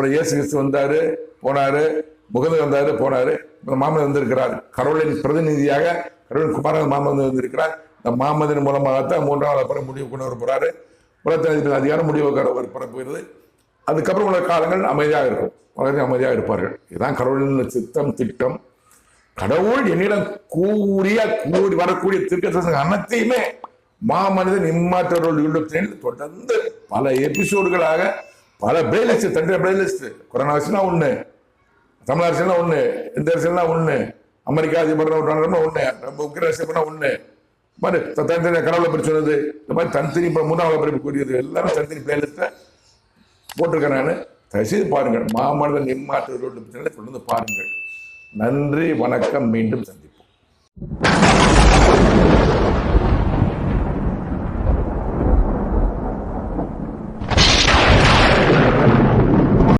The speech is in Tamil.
அப்புறம் இயேசு கிறிஸ்து வந்தார் போனார் முகந்த வந்தார் போனார். இப்ப மாமன் வந்திருக்கிறார். கடவுளின் பிரதிநிதியாக கடவுளின் குமாரன் மாமன் வந்திருக்கிறார். இந்த மாமதன் மூலமாகத்தான் மூன்றாவது அப்புறம் முடிவு கொண்டு வர போகிறாரு உலகத்தின் அதிகாரம் முடிவு வர அதுக்கப்புறம் உள்ள காலங்கள் அமைதியாக இருக்கும். உலகத்தில் அமைதியாக இருப்பார்கள். இதுதான் கடவுளின் சித்தம் திட்டம். கடவுள் என்னிடம் கூறிய கூறி வரக்கூடிய திருக்க அனைத்தையுமே மாமனிதன் இம்மாற்றோர்கள் யூடியூப் தொடர்ந்து பல எபிசோடுகளாக பல பிளேலிஸ்ட் தண்டை பிளேலிஸ்ட் கொரோனா அரசுனா ஒன்று தமிழ் அரசுனா ஒன்று இந்த அரசுனா ஒன்று அமெரிக்கா அதிபர் ஒன்று நம்ம உக்ரைன் அரசு ஒன்று மாதிரி த- தனித்தனி கடவுளை பிரிச்சு சொன்னது இந்த மாதிரி தனித்தனி இப்போ மூணாவது பற்றி கூறியது எல்லாமே தனித்தனி பிளேலிஸ்ட்டை போட்டிருக்கேன் நான். தயவுசெய்து பாருங்கள் மாமனிதன் இம்மாற்றோர்கள் யூடியூப் சேனலை தொடர்ந்து பாருங்கள். நன்றி வணக்கம் மீண்டும் சந்திப்போம்.